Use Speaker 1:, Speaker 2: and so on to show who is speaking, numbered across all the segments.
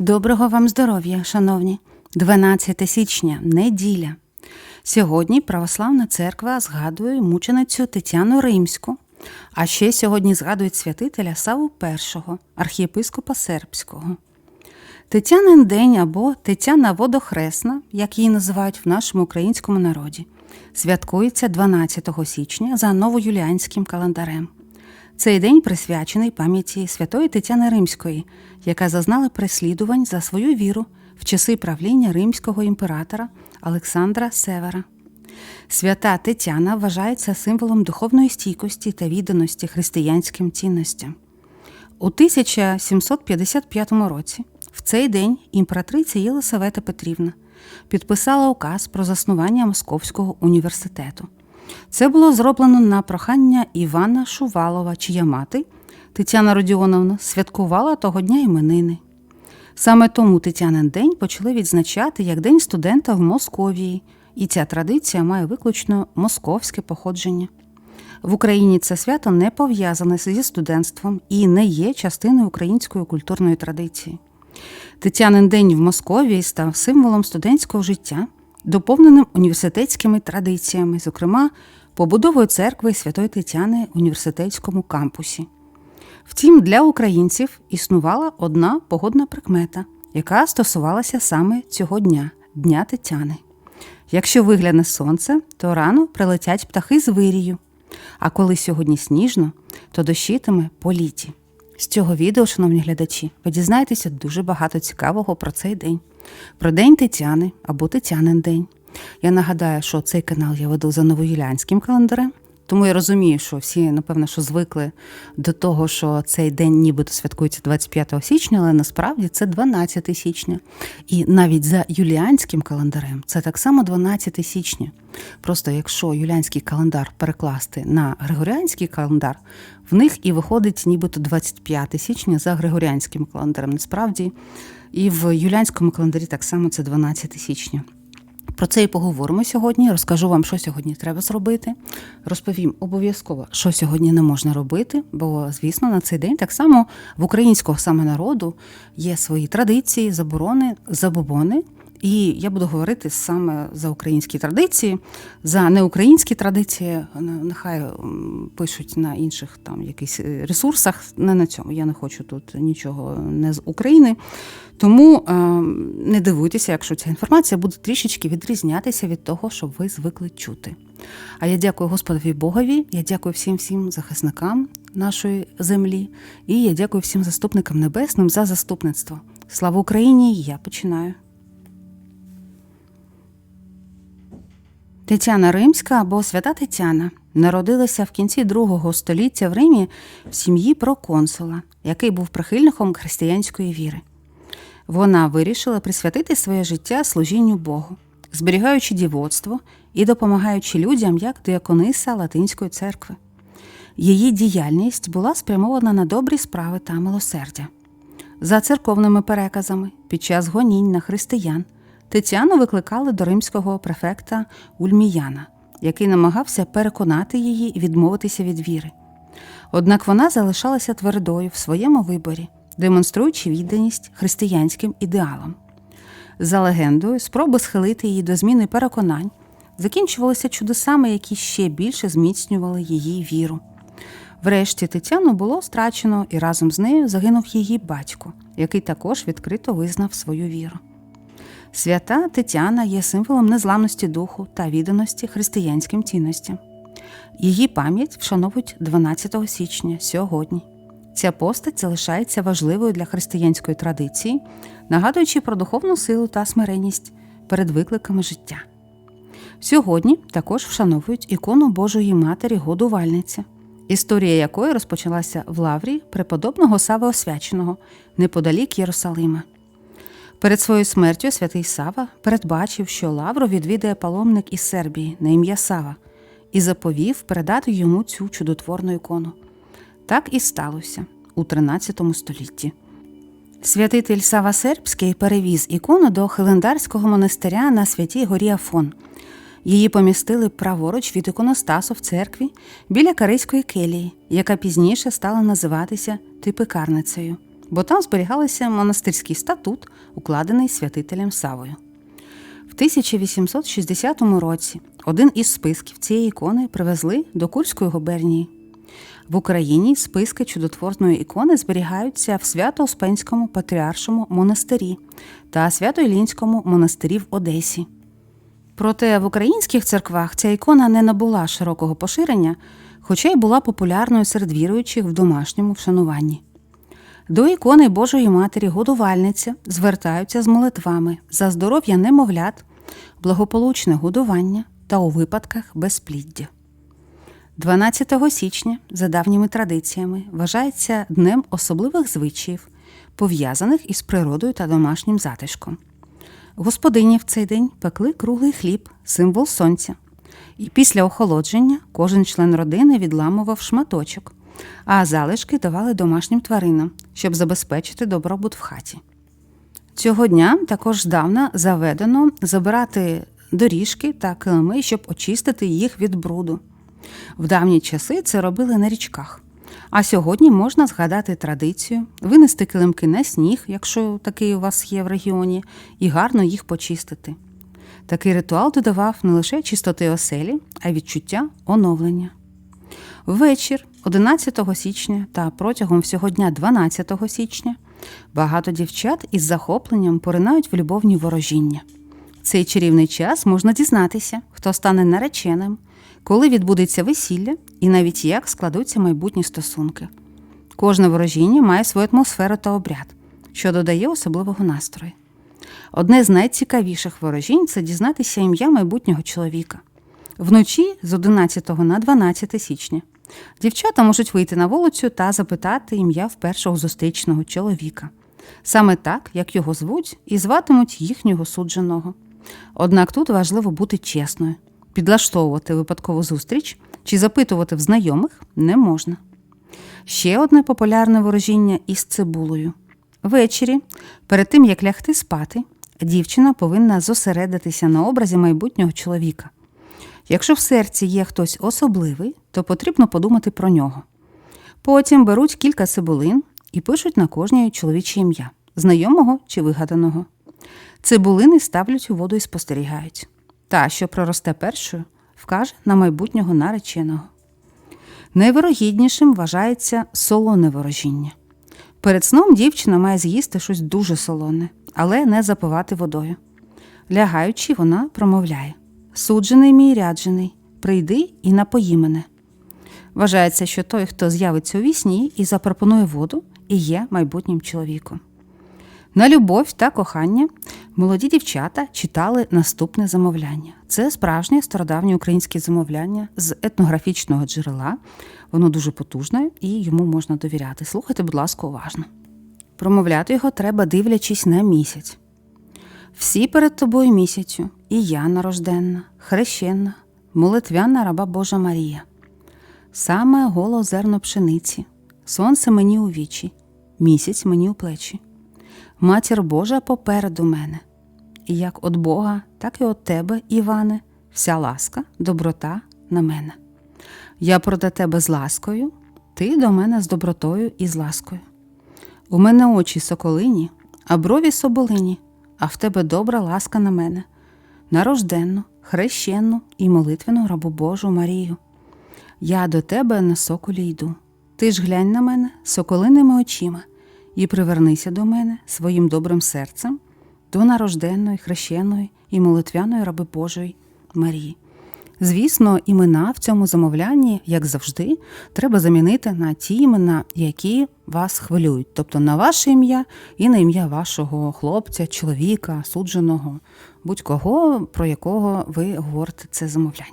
Speaker 1: Доброго вам здоров'я, шановні! 12 січня, неділя. Сьогодні Православна церква згадує мученицю Тетяну Римську, а ще сьогодні згадують святителя Саву І, архієпископа Сербського. Тетянин день або Тетяна Водохресна, як її називають в нашому українському народі, святкується 12 січня за новоюліанським календарем. Цей день присвячений пам'яті святої Тетяни Римської, яка зазнала переслідувань за свою віру в часи правління римського імператора Олександра Севера. Свята Тетяна вважається символом духовної стійкості та відданості християнським цінностям. У 1755 році, в цей день, імператриця Єлисавета Петрівна підписала указ про заснування Московського університету. Це було зроблено на прохання Івана Шувалова, чия мати Тетяна Родіоновна святкувала того дня іменини. Саме тому Тетянин день почали відзначати як День студента в Московії, і ця традиція має виключно московське походження. В Україні це свято не пов'язане зі студентством і не є частиною української культурної традиції. Тетянин день в Московії став символом студентського життя, доповненим університетськими традиціями, зокрема, побудовою церкви Святої Тетяни в університетському кампусі. Втім, для українців існувала одна погодна прикмета, яка стосувалася саме цього дня Дня Тетяни. Якщо вигляне сонце, то рано прилетять птахи з вирію, а коли сьогодні сніжно, то дощитиме по літі. З цього відео, шановні глядачі, ви дізнаєтеся дуже багато цікавого про цей день, про День Тетяни або Тетянин день. Я нагадаю, що цей канал я веду за новоюлянським календарем, тому я розумію, що всі, напевно, що звикли до того, що цей день нібито святкується 25 січня, але насправді це 12 січня. І навіть за юліанським календарем це так само 12 січня. Просто якщо юліанський календар перекласти на григоріанський календар, в них і виходить нібито 25 січня за григоріанським календарем. Насправді, і в юліанському календарі так само це 12 січня. Про це і поговоримо сьогодні. Розкажу вам, що сьогодні треба зробити. Розповім обов'язково, що сьогодні не можна робити, бо, звісно, на цей день так само в українського саме народу є свої традиції, заборони, забобони. І я буду говорити саме за українські традиції, за неукраїнські традиції. Нехай пишуть на інших там якихось ресурсах. Не на цьому. Я не хочу тут нічого не з України. Тому не дивуйтеся, якщо ця інформація буде трішечки відрізнятися від того, що ви звикли чути. А я дякую Господові Богові, я дякую всім всім захисникам нашої землі, і я дякую всім заступникам небесним за заступництво. Слава Україні! Я починаю. Тетяна Римська або Свята Тетяна народилася в кінці другого століття в Римі в сім'ї проконсула, який був прихильником християнської віри. Вона вирішила присвятити своє життя служінню Богу, зберігаючи дівоцтво і допомагаючи людям як диакониса Латинської церкви. Її діяльність була спрямована на добрі справи та милосердя. За церковними переказами, під час гонінь на християн. Тетяну викликали до римського префекта Ульміяна, який намагався переконати її відмовитися від віри. Однак вона залишалася твердою в своєму виборі, демонструючи відданість християнським ідеалам. За легендою, спроби схилити її до зміни переконань закінчувалися чудесами, які ще більше зміцнювали її віру. Врешті Тетяну було страчено, і разом з нею загинув її батько, який також відкрито визнав свою віру. Свята Тетяна є символом незламності духу та відданості християнським цінностям. Її пам'ять вшановують 12 січня сьогодні. Ця постать залишається важливою для християнської традиції, нагадуючи про духовну силу та смиренність перед викликами життя. Сьогодні також вшановують ікону Божої Матері Годувальниці, історія якої розпочалася в лаврі преподобного Сави Освяченого неподалік Єрусалима. Перед своєю смертю святий Сава передбачив, що Лавру відвідає паломник із Сербії на ім'я Сава і заповів передати йому цю чудотворну ікону. Так і сталося у 13 столітті. Святитель Сава Сербський перевіз ікону до Хелендарського монастиря на святій горі Афон. Її помістили праворуч від іконостасу в церкві біля Кариської келії, яка пізніше стала називатися Типикарницею. Бо там зберігалися монастирський статут, укладений святителем Савою. В 1860 році один із списків цієї ікони привезли до Курської губернії. В Україні списки чудотворної ікони зберігаються в Свято-Успенському патріаршому монастирі та Свято-Ілінському монастирі в Одесі. Проте в українських церквах ця ікона не набула широкого поширення, хоча й була популярною серед віруючих в домашньому вшануванні. До ікони Божої Матері годувальниця звертаються з молитвами за здоров'я немовлят, благополучне годування та у випадках безпліддя. 12 січня, за давніми традиціями, вважається днем особливих звичаїв, пов'язаних із природою та домашнім затишком. Господині в цей день пекли круглий хліб, символ сонця. І після охолодження кожен член родини відламував шматочок, а залишки давали домашнім тваринам, щоб забезпечити добробут в хаті. Цього дня також здавна заведено забирати доріжки та килими, щоб очистити їх від бруду. В давні часи це робили на річках. А сьогодні можна згадати традицію, винести килимки на сніг, якщо такий у вас є в регіоні, і гарно їх почистити. Такий ритуал додавав не лише чистоти оселі, а й відчуття оновлення. Ввечір, 11 січня та протягом всього дня 12 січня, багато дівчат із захопленням поринають в любовні ворожіння. Цей чарівний час можна дізнатися, хто стане нареченим, коли відбудеться весілля і навіть як складуться майбутні стосунки. Кожне ворожіння має свою атмосферу та обряд, що додає особливого настрою. Одне з найцікавіших ворожінь це дізнатися ім'я майбутнього чоловіка. Вночі з 11 на 12 січня дівчата можуть вийти на вулицю та запитати ім'я в першого зустрічного чоловіка. Саме так, як його звуть, і зватимуть їхнього судженого. Однак тут важливо бути чесною, підлаштовувати випадкову зустріч чи запитувати в знайомих не можна. Ще одне популярне ворожіння із цибулею. Ввечері, перед тим як лягти спати, дівчина повинна зосередитися на образі майбутнього чоловіка. Якщо в серці є хтось особливий, то потрібно подумати про нього. Потім беруть кілька цибулин і пишуть на кожній чоловіче ім'я, знайомого чи вигаданого. Цибулини ставлять у воду і спостерігають. Та, що проросте першою, вкаже на майбутнього нареченого. Найвирогіднішим вважається солоне ворожіння. Перед сном дівчина має з'їсти щось дуже солоне, але не запивати водою. Лягаючи, вона промовляє Суджений мій ряджений, прийди і напої мене. Вважається, що той, хто з'явиться у вісні і запропонує воду, і є майбутнім чоловіком. На любов та кохання молоді дівчата читали наступне замовляння. Це справжнє стародавнє українське замовляння з етнографічного джерела. Воно дуже потужне і йому можна довіряти. Слухайте, будь ласка, уважно. Промовляти його треба, дивлячись на місяць. Всі перед тобою місяцю, і я нарожденна, хрещенна, молитвяна раба Божа Марія. Саме голо зерно пшениці, сонце мені у вічі, місяць мені у плечі. Матір Божа попереду мене, і як от Бога, так і от тебе, Іване, вся ласка, доброта на мене. Я проти тебе з ласкою, ти до мене з добротою і з ласкою. У мене очі соколині, а брові соболині, а в тебе добра ласка на мене, нарожденну, хрещенну і молитвену рабу Божу Марію. Я до тебе на соколі йду. Ти ж глянь на мене соколиними очима і привернися до мене своїм добрим серцем, до нарожденної, хрещеної і молитвяної раби Божої Марії. Звісно, імена в цьому замовлянні, як завжди, треба замінити на ті імена, які вас хвилюють, тобто на ваше ім'я і на ім'я вашого хлопця, чоловіка, судженого, будь-кого, про якого ви говорите це замовляння.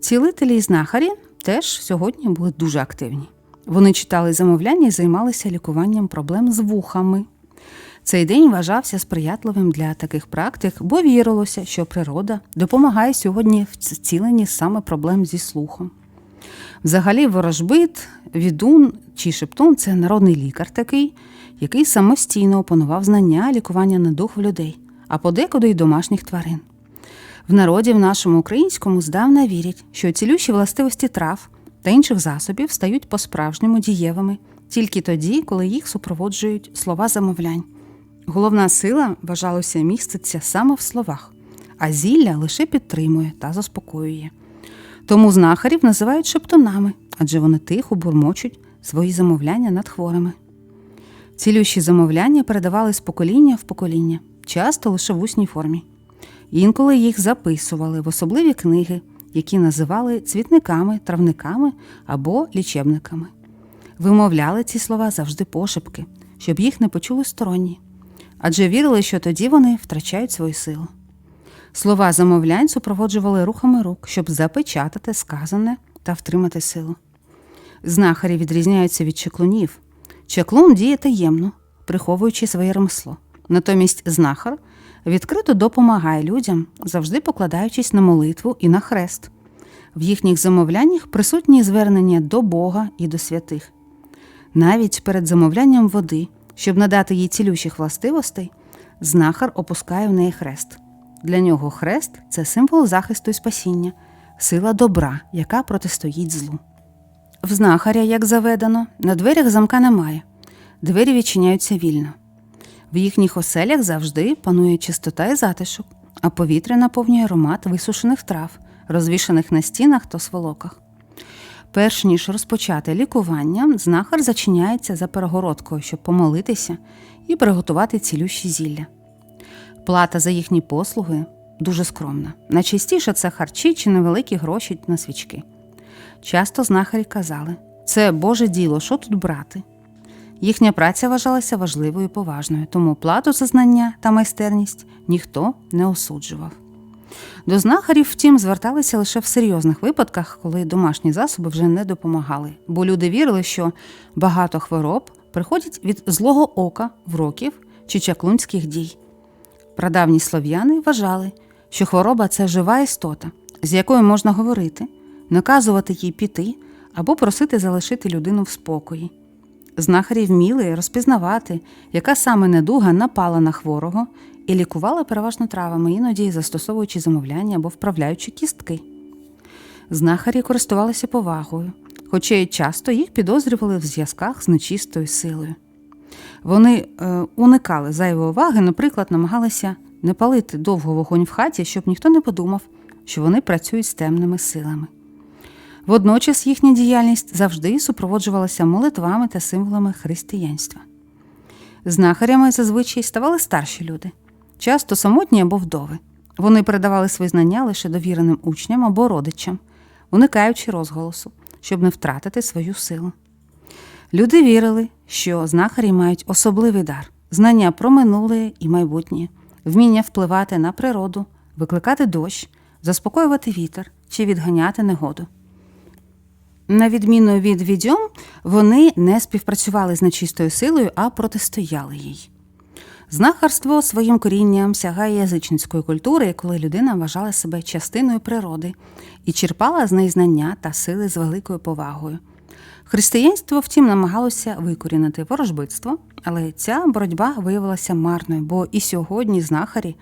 Speaker 1: Цілителі і знахарі теж сьогодні були дуже активні. Вони читали замовляння і займалися лікуванням проблем з вухами. Цей день вважався сприятливим для таких практик, бо вірилося, що природа допомагає сьогодні в зціленні саме проблем зі слухом. Взагалі, ворожбит, відун чи шептун це народний лікар такий, який самостійно опанував знання лікування на дух в людей, а подекуди й домашніх тварин. В народі в нашому українському здавна вірять, що цілющі властивості трав та інших засобів стають по-справжньому дієвими тільки тоді, коли їх супроводжують слова замовлянь. Головна сила, вважалося, міститься саме в словах, а зілля лише підтримує та заспокоює. Тому знахарів називають шептунами, адже вони тихо бурмочуть свої замовляння над хворими. Цілющі замовляння передавали з покоління в покоління, часто лише в усній формі. Інколи їх записували в особливі книги, які називали цвітниками, травниками або лічебниками. Вимовляли ці слова завжди пошепки, щоб їх не почули сторонні, адже вірили, що тоді вони втрачають свою силу. Слова замовлянь супроводжували рухами рук, щоб запечатати сказане та втримати силу. Знахарі відрізняються від чеклунів. Чеклун діє таємно, приховуючи своє ремесло. Натомість знахар відкрито допомагає людям, завжди покладаючись на молитву і на хрест. В їхніх замовляннях присутні звернення до Бога і до святих. Навіть перед замовлянням води, щоб надати їй цілющих властивостей, знахар опускає в неї хрест. Для нього хрест це символ захисту і спасіння, сила добра, яка протистоїть злу. В знахаря, як заведено, на дверях замка немає, двері відчиняються вільно. В їхніх оселях завжди панує чистота і затишок, а повітря наповнює аромат висушених трав, розвішаних на стінах та сволоках. Перш ніж розпочати лікування, знахар зачиняється за перегородкою, щоб помолитися і приготувати цілющі зілля. Плата за їхні послуги дуже скромна. Найчастіше це харчі чи невеликі гроші на свічки. Часто знахарі казали це Боже діло, що тут брати? Їхня праця вважалася важливою і поважною, тому плату за знання та майстерність ніхто не осуджував. До знахарів, втім, зверталися лише в серйозних випадках, коли домашні засоби вже не допомагали, бо люди вірили, що багато хвороб приходять від злого ока, вроків чи чаклунських дій. Прадавні слов'яни вважали, що хвороба це жива істота, з якою можна говорити, наказувати їй піти або просити залишити людину в спокої. Знахарі вміли розпізнавати, яка саме недуга напала на хворого, і лікували переважно травами, іноді застосовуючи замовляння або вправляючи кістки. Знахарі користувалися повагою, хоча й часто їх підозрювали в зв'язках з нечистою силою. Вони е, уникали зайвої уваги, наприклад, намагалися не палити довго вогонь в хаті, щоб ніхто не подумав, що вони працюють з темними силами. Водночас їхня діяльність завжди супроводжувалася молитвами та символами християнства. Знахарями зазвичай ставали старші люди, часто самотні або вдови. Вони передавали свої знання лише довіреним учням або родичам, уникаючи розголосу, щоб не втратити свою силу. Люди вірили, що знахарі мають особливий дар, знання про минуле і майбутнє, вміння впливати на природу, викликати дощ, заспокоювати вітер чи відганяти негоду. На відміну від відьом, вони не співпрацювали з нечистою силою, а протистояли їй. Знахарство своїм корінням сягає язичницької культури, коли людина вважала себе частиною природи і черпала з неї знання та сили з великою повагою. Християнство, втім, намагалося викорінити ворожбитство, але ця боротьба виявилася марною, бо і сьогодні знахарі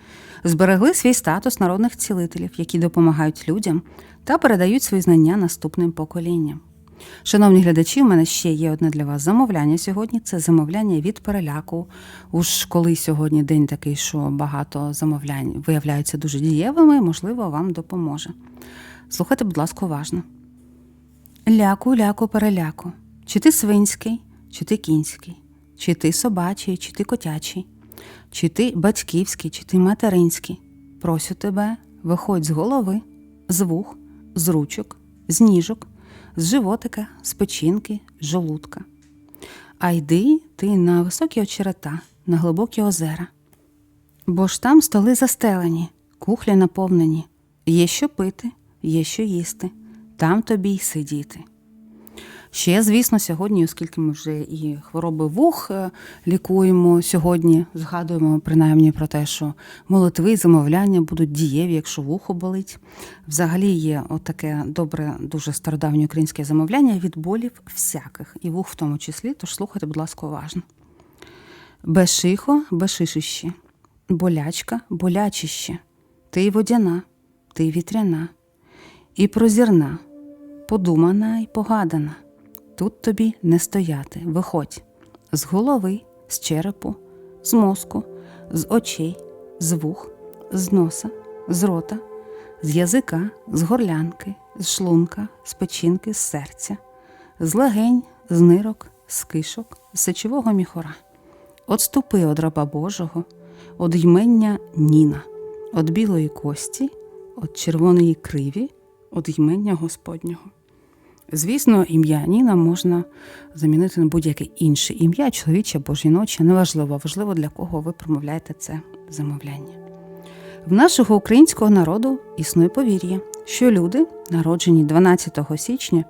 Speaker 1: зберегли свій статус народних цілителів, які допомагають людям та передають свої знання наступним поколінням. Шановні глядачі, у мене ще є одне для вас замовляння сьогодні. Це замовляння від переляку. Уж коли сьогодні день такий, що багато замовлянь виявляються дуже дієвими, можливо, вам допоможе. Слухайте, будь ласка, уважно. Ляку, ляку, переляку. Чи ти свинський, чи ти кінський, чи ти собачий, чи ти котячий, чи ти батьківський, чи ти материнський. Просю тебе, виходь з голови, з вух, з ручок, з ніжок, з животика, з печінки, з жолудка. А йди ти на високі очерета, на глибокі озера. Бо ж там столи застелені, кухлі наповнені, є що пити, є що їсти, там тобі й сидіти. Ще, звісно, сьогодні, оскільки ми вже і хвороби вух е, лікуємо, сьогодні згадуємо принаймні про те, що молитви і замовляння будуть дієві, якщо вухо болить. Взагалі є отаке добре, дуже стародавнє українське замовляння від болів всяких, і вух в тому числі, тож слухайте, будь ласка, уважно. Бешихо, бешишище, болячка, болячище, ти водяна, ти вітряна, і прозірна, подумана і погадана тут тобі не стояти. Виходь з голови, з черепу, з мозку, з очей, з вух, з носа, з рота, з язика, з горлянки, з шлунка, з печінки, з серця, з легень, з нирок, з кишок, з сечового міхора. Отступи од раба Божого, од ймення Ніна, од білої кості, од червоної криві, од ймення Господнього. Звісно, ім'я Ніна можна замінити на будь-яке інше ім'я, чоловіче або жіноче, неважливо, важливо для кого ви промовляєте це замовляння. В нашого українського народу існує повір'я, що люди, народжені 12 січня,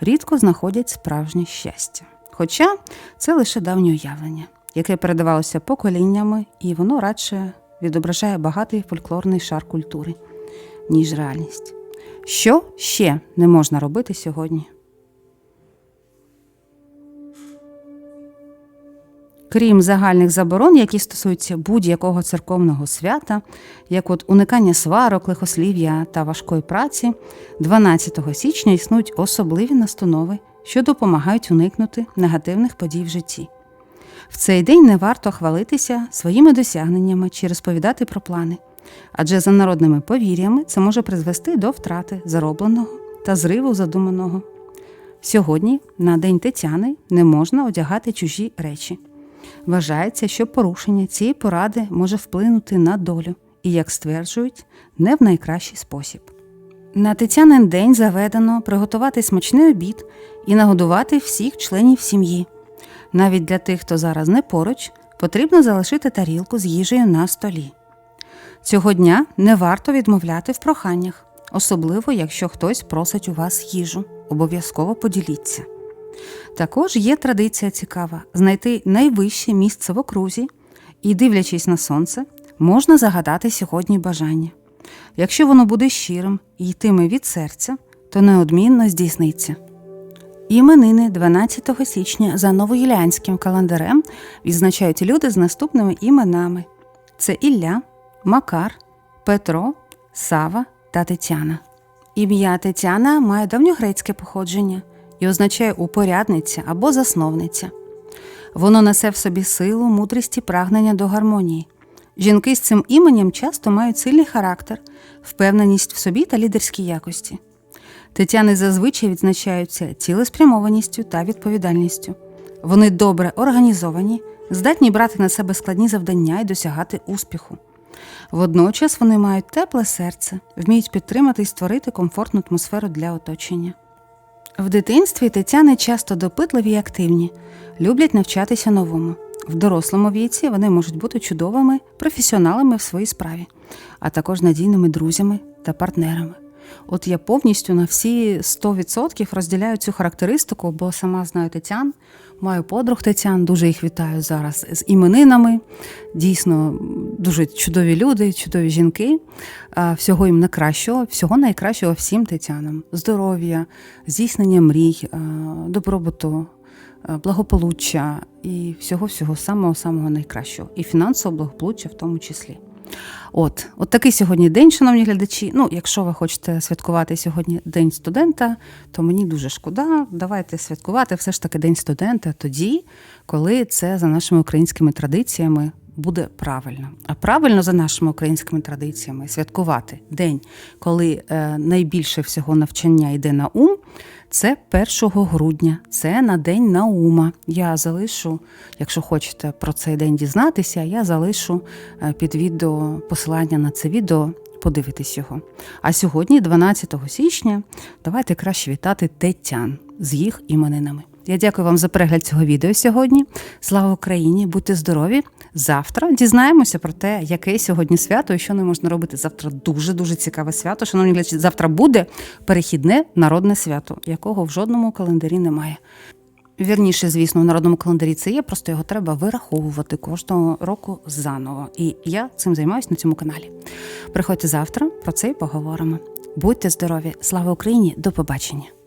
Speaker 1: рідко знаходять справжнє щастя. Хоча це лише давнє уявлення, яке передавалося поколіннями, і воно радше відображає багатий фольклорний шар культури, ніж реальність. Що ще не можна робити сьогодні? Крім загальних заборон, які стосуються будь-якого церковного свята, як от уникання сварок, лихослів'я та важкої праці, 12 січня існують особливі настанови, що допомагають уникнути негативних подій в житті. В цей день не варто хвалитися своїми досягненнями чи розповідати про плани, адже за народними повір'ями це може призвести до втрати заробленого та зриву задуманого. Сьогодні, на День Тетяни, не можна одягати чужі речі. Вважається, що порушення цієї поради може вплинути на долю і, як стверджують, не в найкращий спосіб. На Тетянин день заведено приготувати смачний обід і нагодувати всіх членів сім'ї. Навіть для тих, хто зараз не поруч, потрібно залишити тарілку з їжею на столі. Цього дня не варто відмовляти в проханнях, особливо якщо хтось просить у вас їжу. Обов'язково поділіться. Також є традиція цікава знайти найвище місце в окрузі і, дивлячись на сонце, можна загадати сьогодні бажання. Якщо воно буде щирим і йтиме від серця, то неодмінно здійсниться. Іменини 12 січня за новоюліанським календарем відзначають люди з наступними іменами: це Ілля, Макар, Петро, Сава та Тетяна. Ім'я Тетяна має давньогрецьке походження і означає упорядниця або засновниця. Воно несе в собі силу, мудрість і прагнення до гармонії. Жінки з цим іменем часто мають сильний характер, впевненість в собі та лідерські якості. Тетяни зазвичай відзначаються цілеспрямованістю та відповідальністю. Вони добре організовані, здатні брати на себе складні завдання і досягати успіху. Водночас вони мають тепле серце, вміють підтримати і створити комфортну атмосферу для оточення. В дитинстві Тетяни часто допитливі і активні, люблять навчатися новому. В дорослому віці вони можуть бути чудовими професіоналами в своїй справі, а також надійними друзями та партнерами. От я повністю на всі 100% розділяю цю характеристику, бо сама знаю Тетян, маю подруг Тетян, дуже їх вітаю зараз з іменинами. Дійсно, дуже чудові люди, чудові жінки. Всього їм найкращого, всього найкращого всім Тетянам. Здоров'я, здійснення мрій, добробуту, благополуччя і всього-всього самого-самого найкращого. І фінансового благополуччя в тому числі. От, от такий сьогодні день, шановні глядачі. Ну, якщо ви хочете святкувати сьогодні День студента, то мені дуже шкода. Давайте святкувати все ж таки День студента тоді, коли це за нашими українськими традиціями буде правильно. А правильно за нашими українськими традиціями святкувати день, коли е, найбільше всього навчання йде на ум. Це 1 грудня, це на День Наума. Я залишу, якщо хочете про цей день дізнатися, я залишу е, під відео посилання на це відео, подивитись його. А сьогодні, 12 січня, давайте краще вітати Тетян з їх іменинами. Я дякую вам за перегляд цього відео сьогодні. Слава Україні! Будьте здорові! Завтра дізнаємося про те, яке сьогодні свято і що не можна робити. Завтра дуже дуже цікаве свято. Шановні глядачі, завтра буде перехідне народне свято, якого в жодному календарі немає. Вірніше, звісно, в народному календарі це є, просто його треба вираховувати кожного року заново. І я цим займаюся на цьому каналі. Приходьте завтра, про це і поговоримо. Будьте здорові! Слава Україні! До побачення!